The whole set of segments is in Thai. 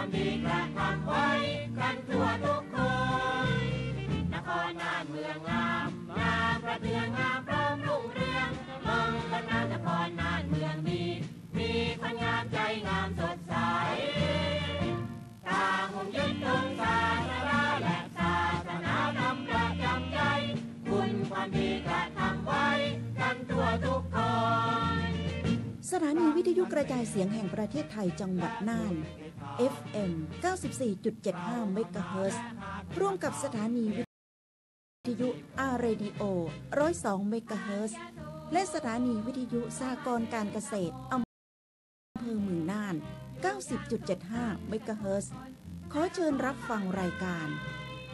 ความดีกระทำไว้ กันทั่วทุกคน นครน่านเมืองงามงามประเทืองงามพร้อมรุ่งเรืองเมืองคนงามนครน่านเมืองดีมีคนงามใจงามสดใสต่างมุ่งยึดถึงศาสนาและศาสนาธรรมประจำใจคุณความดีกระทำไว้ กันทั่วทุกคนสถานีวิทยุกระจายเสียงแห่งประเทศไทยจังหวัดน่าน FM 94.75เมกะเฮิรตซ์ร่วมกับสถานีวิทยุอาร์เรดิโอ102เมกะเฮิรตซ์และสถานีวิทยุสหกรการเกษตรอำเภอเมืองน่าน 90.75เมกะเฮิรตซ์ขอเชิญรับฟังรายการ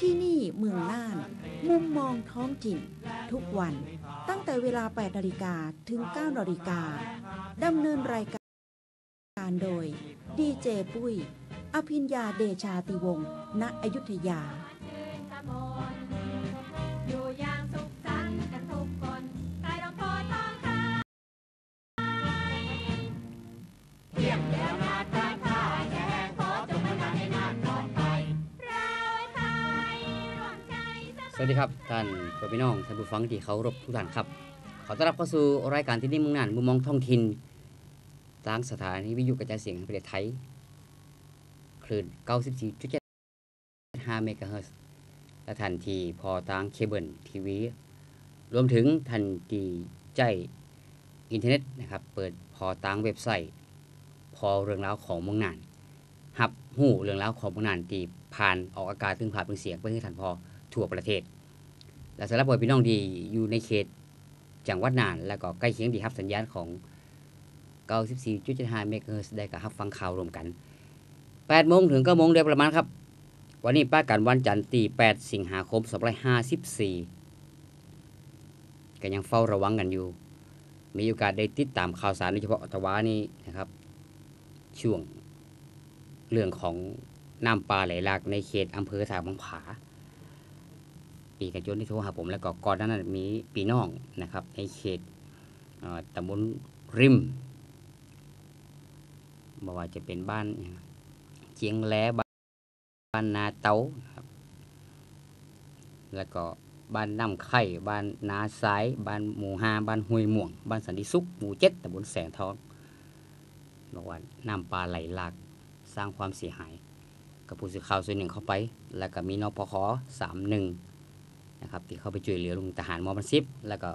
ที่นี่เมืองน่าน มุมมองท้องถิ่น ทุกวัน ตั้งแต่เวลา 8 นาฬิกาถึง 9 นาฬิกาดำเนินรายการโดย ดีเจปุ้ย อภิญญาเดชาติวงศ์ณอยุธยาอยู่อย่างสุขสันต์กันทุกคนครเราพอทองคำเที่ยงแล้วนาตาท่าแห่ขอจงมาในนานปลอดภัยเราไทยวมใจสวัสดีครับท่านพี่น้องท่านผู้ฟังที่เคารพทุกท่านครับ ขอต้อนรับเข้าสู่รายการที่นี่มุ่งหน่านมุมมองท้องถิ่น ทางสถานีวิทยุกระจายเสียงแห่งประเทศไทย คลื่น 94.75 เมกะเฮิรตซ์และท่านทีพอทางเคเบิลทีวี รวมถึงท่านทีใจอินเทอร์เน็ตนะครับ เปิดพอทางเว็บไซต์ พอเรื่องราวของเมืองนานหับหู้เรื่องราวของเมืองนานที่ผ่านออกอากาศถึงผ่านเป็นเสียงไปให้ท่านพอทั่วประเทศ และสำหรับพ่อพี่น้องที่อยู่ในเขตจังหวัดน่าน แล้วก็ใกล้เคียงที่รับสัญญาณของ 94.75เมกะเฮิรตซ์ได้กับรับฟังข่าวรวมกัน8โมงถึง9โมงโดยประมาณครับ วันนี้ป้ากันวันจันทร์ที่8สิงหาคม2554ก็ยังเฝ้าระวังกันอยู่ มีโอกาสได้ติดตามข่าวสารโดยเฉพาะตะวานี้นะครับ ช่วงเรื่องของน้ำปลาไหลหลากในเขตอำเภอสามังผา ปีกันยนที่โทรหาผมแล้วก็ก่อนนานั้นมีปีน้องนะครับ ในเขตตำบลริม บอกว่าจะเป็นบ้านเจียงแลบ้านบ้านนาเต้าครับ แล้วก็บ้านน้ำไข่ บ้านนาสาย บ้านหมู่ห้าบ้านห้วยม่วง บ้านสันติสุข หมู่เจ็ดตำบลแสงทองบอกว่าน้ำปลาไหลหลาก สร้างความเสียหาย กับผู้สื่อข่าวส่วนหนึ่งเข้าไป แล้วก็มีนปคสามหนึ่งนะครับที่เข้าไปช่วยเหลือลุงทหารมอบันซิบ แล้วก็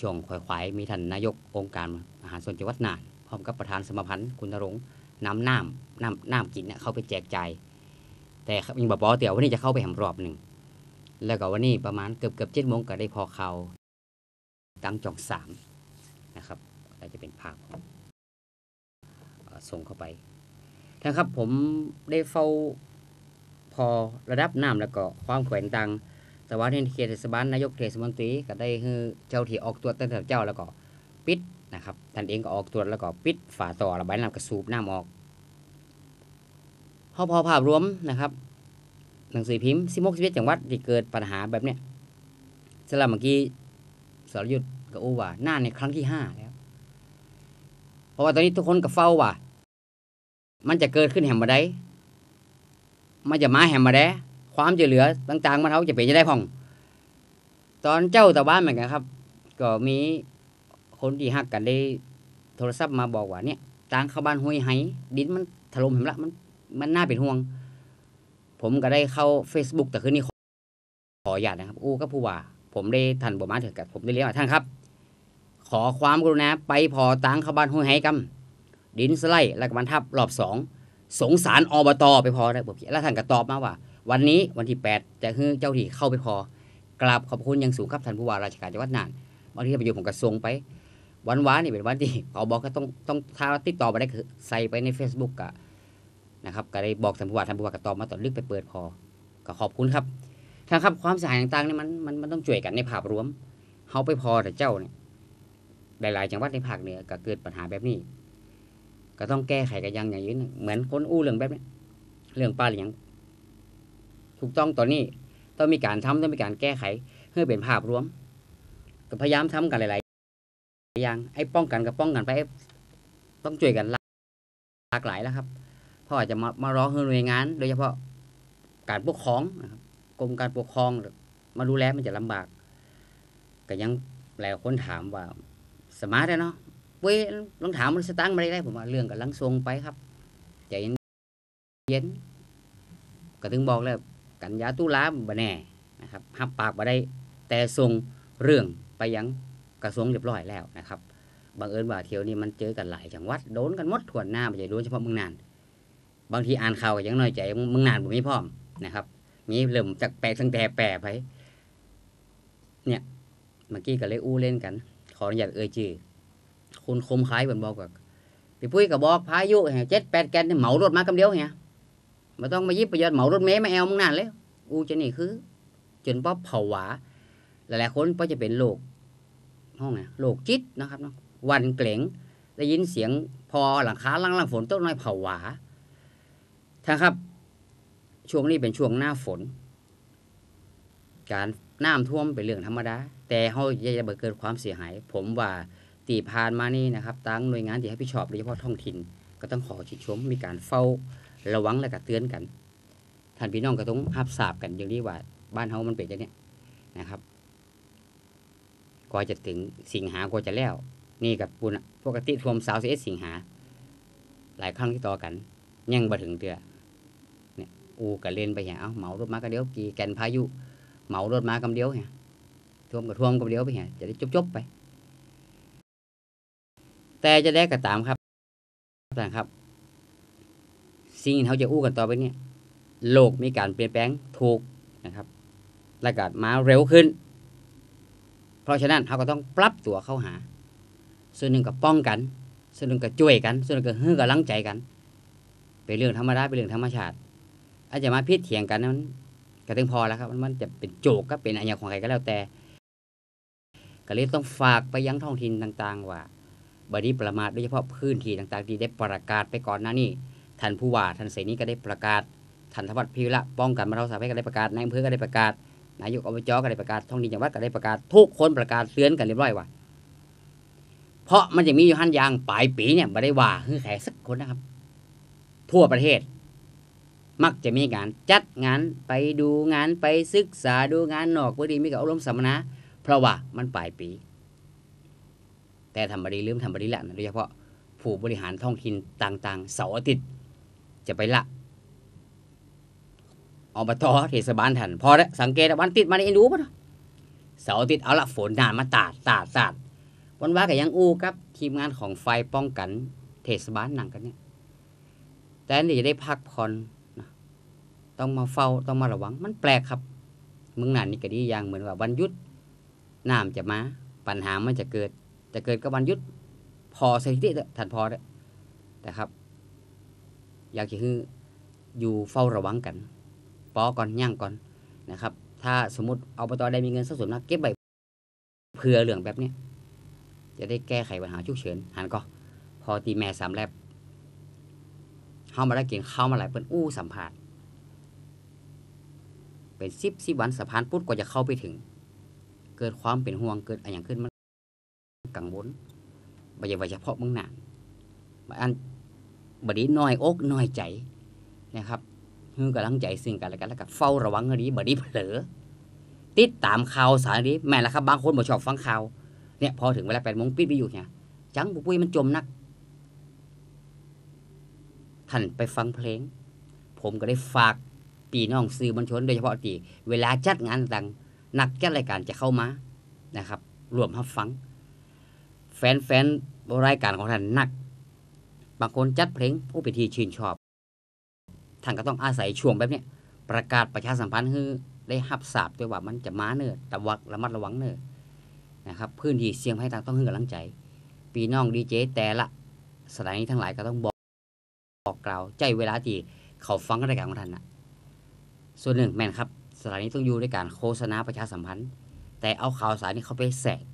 ช่วงควายควายมีท่านนายกองค์การอาหารส่วนจังหวัดน่าน ร้อมกับประธานสมาพันธ์คุณนรงค์น้ำน้ำน้ำน้ำกินเนี่ยเข้าไปแจกจ่ายแต่ยังบอกบอเดี๋ยววันนี้จะเข้าไปแหมรอบหนึ่งแล้วก็วันนี้ประมาณเกือบเกือบเจ็ดโมงก็ได้พอเขาตั้งจองสามนะครับก็จะเป็นภาพส่งเข้าไปนะครับผมได้เฝ้าพอระดับน้ำแล้วก็ความแขวนตังแต่ว่าในเขตเทศบาลนายกเทศมนตรีก็ได้ให้เจ้าที่ออกตรวจตั้งแต่เจ้าแล้วก็ ปิด นะครับท่านเองก็ออกตรวจแล้วก็ปิดฝาต่อระบายน้ำกระสูบน้ำออกพอพอภาพรวมนะครับ หนังสือพิมพ์สิมกสิบจังหวัดที่เกิดปัญหาแบบเนี้ยสำหรับเมื่อกี้สรยุทธ์กับอูว่าหน้าในครั้งที่ห้าแล้ว เพราะว่าตอนนี้ทุกคนก็เฝ้าว่า มันจะเกิดขึ้นแห่งบันไดมันจะมาแหมมาแด้ความช่วยเหลือต่างๆมันเขาจะเป็นจะได้พ่อง ตอนเจ้าตะบ้านเหมือนกันครับ ก็มี คนที่ฮักกันได้โทรศัพท์มาบอกว่าเนี่ยทางเข้าบ้านห้วยไห้ดินมันถล่มเห็นละมันมันน่าเป็นห่วง ผมก็ได้เข้า Facebook แต่คืนนี้ขออนุญาตนะครับ อู้ก็ผู้ว่า ผมได้ทันบ่มาเถิดกับผมได้เรียกว่าท่านครับ ขอความกรุณาไปพอตังเข้าบ้านห้วยไห้กำดินสไลด์แล้วก็บรรทับรอบสองสงสารอบตไปพอได้บอกแล้วท่านก็ตอบมาว่า วันนี้วันที่ 8 จะให้เจ้าที่เข้าไปพอกราบขอบคุณอยังสูงครับท่านผู้ว่าราชการจังหวัดน่านวันที่ประโยชน์ผมก็ส่งไป วันวานนี่เป็นวันที่พอบอก็ต้องต้องถ้าติดต่อไปได้คือใส่ไปใน Facebook กะนะครับก็ได้บอกท่านผู้ว่าท่านผู้ว่าก็ตอบมาตอนลึกไปเปิดพอก็ขอบคุณครับท่านครับความเสียหายต่างๆนี่มันมันมันต้องช่วยกันในภาพรวมเฮาไปพอแต่เจ้าเนี่ยหลายๆจังหวัดในภาคเหนือก็เกิดปัญหาแบบนี้ ก็ต้องแก้ไขกันยังอย่างยืนเหมือนคนอู้เรื่องแบบนี้เรื่องปลาเลี้ยงถูกต้องตอนนี้ต้องมีการทำต้องมีการแก้ไขเพื่อเป็นภาพรวม ก็พยายามทำกันหลายๆ อย่างไอ้ป้องกันกับป้องกันไปต้องช่วยกันหลากหลายแล้วครับเพราะอาจจะมามาร้องหน่วยงาน โดยเฉพาะการปกครองนะครับกรมการปกครองมาดูแลมันจะลำบากก็ยังหลายคนถามว่าสมาร์ทเนาะเว้ยลองถามมันสตังค์มาได้ได้ผมว่าเรื่องกับลังทรงไปครับใจเย็นก็ถึงบอกแล้วกันยาตุลาบ่แน่นะครับหับปากบ่ได้แต่ส่งเรื่องไปยัง กระทรวงเรียบร้อยแล้วนะครับบังเอิญว่าเที่ยวนี้มันเจอกันหลายจังหวัดโดนกันหมดทั่วหน้าไม่ใช่โดนเฉพาะเมืองนาน บางทีอ่านข่าวก็ยังน้อยใจเมืองนานผมไม่พร้อมนะครับมีเริ่มจากแปลกตั้งแต่แปรไปเนี่ยเมื่อกี้ก็เลยอู้เล่นกัน ขออนุญาตเอ่ยชื่อคุณคมคล้ายเหมือนบอกกับพี่ปุ้ยก็บอกพายุเจ็ดแปดแกนเหมารถมากำเดียวเฮียม่ต้องมายิบประโยชน์เหมารถเมย์มาแอลมึงนานเลยอู้จะนี่คือ จนป๊อเผาหวาหลายๆคนก็จะเป็นโรค ห้องไงโรคจิตนะครับเนาะวันเกร็งได้ยินเสียงพอหลังคาลังลังฝนต้นน้อยเผาหวาท่านครับ ช่วงนี้เป็นช่วงหน้าฝน การน้ำท่วมเป็นเรื่องธรรมดา แต่เขาจะเกิดความเสียหาย ผมว่าตีผ่านมานี่นะครับตั้งหน่วยงานที่ให้พิชอบโดยเฉพาะท้องถิ่น ก็ต้องขอชิดชมมีการเฝ้าระวังและก็เตือนกัน ท่านพี่น้องก็ต้องรับทราบกันอย่างนี้ว่าบ้านเฮามันเป็นอย่างนี้นะครับ ว่าจะถึงสิงหากว่าจะแล้ว นี่กับปุณปกติท่วมสาวสิเอสิงหา หลายครั้งที่ต่อกัน ยังมาถึงเตือเนี่ยอูกันเล่นไปอย่างเอาเหมารถมาก็เดียวกี่แกนพายุ เหมารถมากำเดียวเหี่ยท่วมกับท่วมกำเดียวไปเหี่ยจะได้จบๆไป แต่จะได้ก็ตามครับท่านครับ สิ่งที่เขาจะอู้กันต่อไปเนี่ยโลกมีการเปลี่ยนแปลงถูกนะครับและก็มาเร็วขึ้น เพราะฉะนั้นเขาก็ต้องปรับตัวเข้าหา ส่วนหนึ่งก็ป้องกัน ส่วนหนึ่งก็ช่วยกัน ส่วนหนึ่งก็เฮือกำลังใจกัน เป็นเรื่องธรรมดาเป็นเรื่องธรรมชาติ อาจจะมาพิษเถียงกันนั้นก็ถึงพอแล้วครับ มันจะเป็นโจกก็เป็นอะไรของใครก็แล้วแต่ก็เลยต้องฝากไปยังท้องถิ่นต่างๆ ว่าบดีประมาทโดยเฉพาะพื้นที่ต่างๆ ที่ได้ประกาศไปก่อนหน้านี้ท่านผู้ว่าท่านเสนีก็ได้ประกาศท่านธวัฒน์พิวละป้องกันมาเราสาภัยก็ได้ประกาศนายอำเภอก็ได้ประกาศ นายกอบจก็ได้ประกาศท้องถิ่นจังหวัดก็ได้ประกาศทุกคนประกาศเตือนกันเรียบร้อยว่าเพราะมันจะมีอยู่หันยางปลายปีเนี่ยไม่ได้ว่าคือแขกสักคนนะครับ ทั่วประเทศ มักจะมีการจัดงานไปดูงานไปศึกษาดูงานนอกบดีมีกับอารมณ์สัมมนาเพราะว่ามันปลายปี แต่ทำบดีลืมทำบดีละโดยเฉพาะผู้บริหารท้องถิ่นต่าง ๆ เสาร์อาทิตย์จะไปละ อบตเทศบาลท่านพอแล้วสังเกตวันติดมาในอินดูป่ะเสาร์อาทิตย์เอาละฝนนานมาตาดตาดตาดวันว่ากับยังอู้ครับทีมงานของไฟป้องกัน เทศบาลหนังกันเนี่ยแต่นี่จะได้พักผ่อนนะต้องมาเฝ้าต้องมาระวังมันแปลกครับเมืองนานนี่ก็ดีอย่างเหมือนว่าวันหยุดน้ำจะมา ปัญหามันจะเกิด จะเกิดกับวันหยุดพอสถิติท่านพอเด้แต่ครับ อยากจะคืออยู่เฝ้าระวังกัน ปอก่อนย่างก่อนนะครับ ถ้าสมมติเอาปตอได้มีเงินสักส่วนมากเก็บไว้เผื่อเหลืองแบบนี้จะได้แก้ไขปัญหาฉุกเฉินหันก็ พอตีแม่สามแลบเข้ามาได้กินเข้ามาหลายเปิ้นอู้สัมผัสเป็นสิบสิบวันสะพานพุทธก็จะเข้าไปถึง เกิดความเป็นห่วงเกิดอะไรอย่างขึ้นมันกังวลไม่ใช่ว่าเฉพาะมืองนานอันบดีน้อยอกน้อยใจนะครับ คือกำลังใจซึ่งกันและกันแล้วก็เฝ้าระวังให้ดีบดีเผลอติดตามข่าวสารนี้แม่ละครับบางคนบ่ชอบฟังข่าวเนี่ยพอถึงเวลาแปดโมงปิดไปอยู่เนี่ยจังปุ้ยมันจมนักท่านไปฟังเพลง ผมก็ได้ฝากปีน้องสื่อมวลชนโดยเฉพาะที่เวลาจัดงานต่างนักจัดรายการจะเข้ามานะครับ รวมรับฟัง แฟนๆรายการของท่านนัก บางคนจัดเพลงผู้เป็นที่ชื่นชอบ ท่านก็ต้องอาศัยช่วงแบบนี้ประกาศประชาสัมพันธ์ให้ได้หับสาบด้วยว่ามันจะมาเนิ่แต่วักระมัดระวังเนิ่นะครับพื้นที่เสี่ยงให้ต่างต้องให้กำลังใจปีน้องดีเจแต่ละสถานีทั้งหลายก็ต้องบอกบอกกล่าวใจเวลาที่เขาฟังรายการของท่านนะส่วนหนึ่งแม่นครับสถานีต้องอยู่ด้วยการโฆษณาประชาสัมพันธ์ แต่เอาข่าวสารนี้เขาไปแสก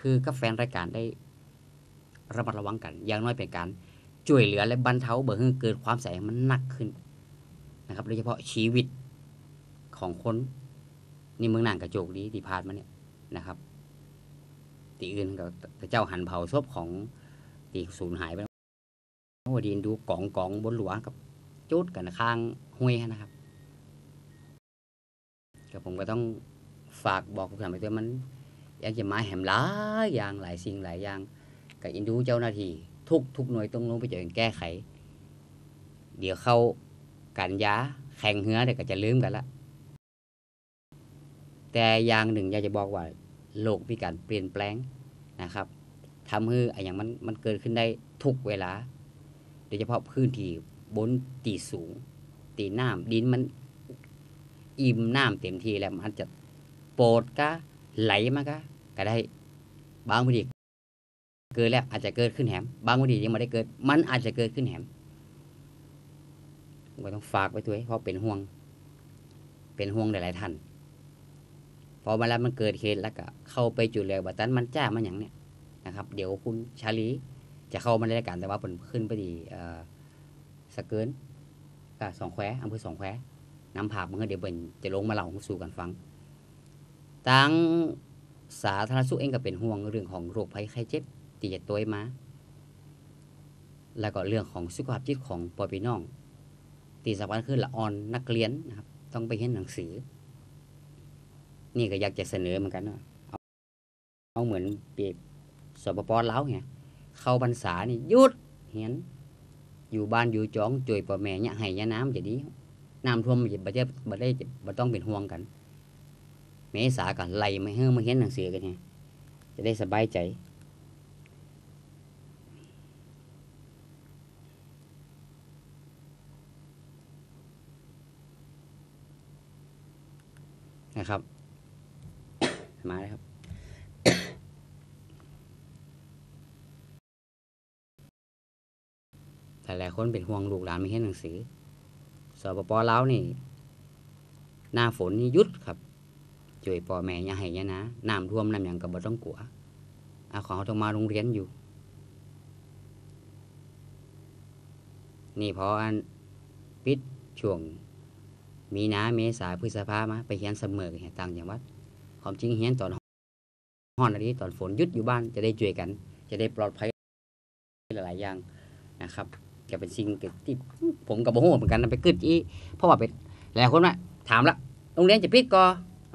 คือกับแฟนรายการได้ระมัดระวังกัน อย่างน้อยเป็นการช่วยเหลือและบรรเทาเบื่อให้เกิดความแสงมันหนักขึ้น นะครับโดยเฉพาะชีวิตของคนนี่เมืองน่านกระโจกดีที่ผ่านมาเนี่ยนะครับตีอื่นก็เจ้าหันเผาศพของตีสูญหายไปแล้ววดีนดูกองกองบนหลวงกับจุดกันข้างห้วยนะครับก็ผมก็ต้องฝากบอกผู้ทำไปด้วยมันอยากจะมาแหมหลายอย่างหลายสิ่งหลายอย่างกับอินดูเจ้าหน้าที่ทุกทุกหน่วยต้องลงไปเจอแก้ไข เดี๋ยวเข้า กันยาแข่งเหือเดี๋ยวก็จะลืมกันละแต่อย่างหนึ่งอยากจะบอกว่าโลกมีการเปลี่ยนแปลงนะครับทำให้ไอ้อย่างมันมันเกิดขึ้นได้ทุกเวลา โดยเฉพาะพื้นที่บนตีสูง ตีน้ำดินมันอิ่มน้ำเต็มทีแล้วมันจะโปรดก็ไหลมาก็ก็ได้บางพื้นที่เกิดแล้วอาจจะเกิดขึ้นแหมบางพื้นที่ยังไม่ได้เกิด มันอาจจะเกิดขึ้นแหม ก็ต้องฝากไว้ด้วยเพราะเป็นห่วง เป็นห่วงหลายๆท่านพอมาแล้วมันเกิดเหตุแล้วก็เข้าไปจุดเลยบัดนั้นมันจ้ามันอย่างเนี้ยนะครับ เดี๋ยวคุณชาลีจะเข้ามาในรายการแต่ว่าเป็นขึ้นไปดีสเกินก็สองแควอำเภอสองแควน้ำผาบมันก็เดี๋ยวเบิ่นจะลงมาเล่าสู่กันฟังตั้งสาธารณสุขเองก็เป็นห่วงเรื่องของโรคภัยไข้เจ็บที่จะตัวมา แล้วก็เรื่องของสุขภาพจิตของปอพี่น้อง ตีสำคัญคือละออนนักเรียนนะครับ ต้องไปเห็นหนังสือ นี่ก็อยากจะเสนอเหมือนกันว่าเอาเอาเหมือนเปียบสปปลาไงเข้าพรรษานี่ยุดเห็นอยู่บ้านอยู่จ้องจ่วยพ่อแม่เนี่ยให้ยาน้ำจะดีน้ำท่วมจะบ่ได้บ่ได้บ่ต้องเป็นห่วงกัน เมษากันไล่มาเฮ้อมาเห็นหนังสือกันไงจะได้สบายใจ นะครับ มาเลยครับ หลายๆคนเป็นห่วงลูกหลานไม่เห็นหนังสือสปปลาวนี่ หน้าฝนนี่หยุดครับช่วยพ่อแม่ย่าให้อยานะน้ำท่วมน้ำหยังก็บ่ต้องกลัวอาของเขาต้องมาโรงเรียนอยู่ นี่พออันปิดช่วง มีนาเมษาพฤษภามาไปเฮียนเสมอเฮียนต่างจังหวัดความจริงเฮียนตอนห้อนอะไรตอนฝนยุดอยู่บ้านจะได้ช่วยกัน จะได้ปลอดภัยหลายๆอย่างนะครับก็เป็นสิ่งที่ผมกับโบโหเหมือนกันนะไปกึดอีเพราะว่าเป็นหลายคนว่าถามละโรงเรียนจะปิดกอ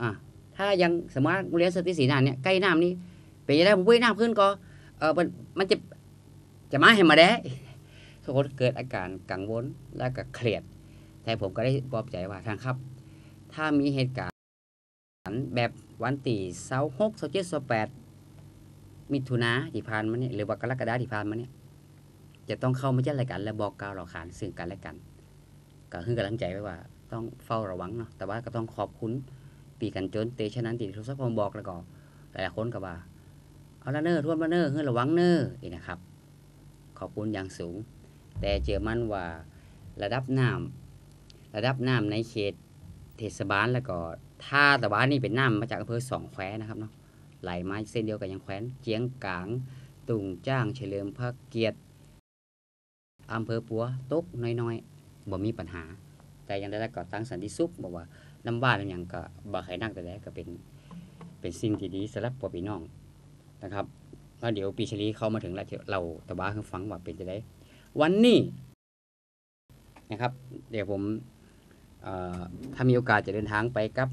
อ่าถ้ายังสมมติโรงเรียนสติศรีนานเนี่ยใกล้น้ำนี่เป็นยังไงผมวิ่งน้ำขึ้นกอเออมันมันจะจะมาให้มาได้ทุกคนเกิดอาการกังวลแล้วก็เครียด แต่ผมก็ได้ปลอบใจว่าทางครับ ถ้ามีเหตุการณ์แบบวันตีเสาหกเสาเจ็ดเสาแปดมิถุนาที่ผ่านมาเนี่ยหรือว่ากรกฎาที่ผ่านมาเนี่ยจะต้องเข้ามาจัดรายการและบอกกล่าวเราขานซึ่งกันและกัน ก็คือกำลังใจไว้ว่า ต้องเฝ้าระวังเนาะแต่ว่าก็ต้องขอบคุณปีกันจนเตชะนั้นตีทุกสักผมบอกแล้วก็หลายคนก็ว่าเอาละเนอร์ทวนมาเนอร์เฮ้ยระวังเนอร์อีกนะครับ ขอบคุณอย่างสูง แต่เจอมันว่าระดับน้ำ ระดับน้ำในเขตเทศบาลแล้วก็ท่าตะวันนี่เป็นน้ำมาจากอำเภอสองแควนะครับเนาะไหลมาเส้นเดียวกับยังแควนเจียงกลางตุงจ้างเฉลิมพระเกียรติอำเภอปัวตกน้อยๆบ่มีปัญหา แต่ยังได้แล้วก็ตั้งสันติสุขบอกว่าน้ำบ้านน้ำหยังก็บ่ใครนักแต่แล้วก็เป็นเป็นสิ่งที่ดีสำหรับพ่อพี่น้องนะครับแล้วเดี๋ยวปีชลีเข้ามาถึงแล้วเดี๋ยวเราตะบ้าให้ฟังว่าเป็นจะได้ วันนี้นะครับ เดี๋ยวผม ถ้ามีโอกาสจะเดินทางไปกับ